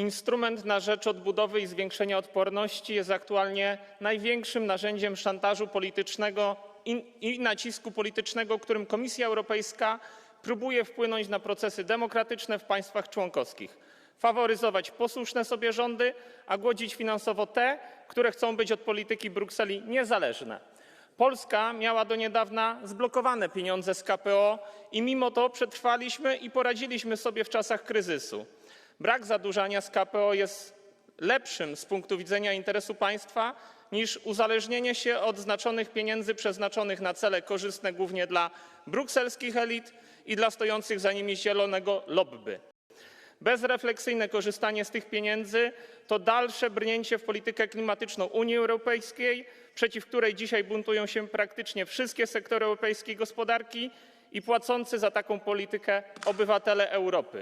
instrument na rzecz odbudowy i zwiększenia odporności jest aktualnie największym narzędziem szantażu politycznego i, nacisku politycznego, którym Komisja Europejska próbuje wpłynąć na procesy demokratyczne w państwach członkowskich, faworyzować posłuszne sobie rządy, a głodzić finansowo te, które chcą być od polityki Brukseli niezależne. Polska miała do niedawna zblokowane pieniądze z KPO i mimo to przetrwaliśmy i poradziliśmy sobie w czasach kryzysu. Brak zadłużania z KPO jest lepszym z punktu widzenia interesu państwa niż uzależnienie się od znaczonych pieniędzy przeznaczonych na cele korzystne głównie dla brukselskich elit i dla stojących za nimi zielonego lobby. Bezrefleksyjne korzystanie z tych pieniędzy to dalsze brnięcie w politykę klimatyczną Unii Europejskiej, przeciw której dzisiaj buntują się praktycznie wszystkie sektory europejskiej gospodarki i płacący za taką politykę obywatele Europy.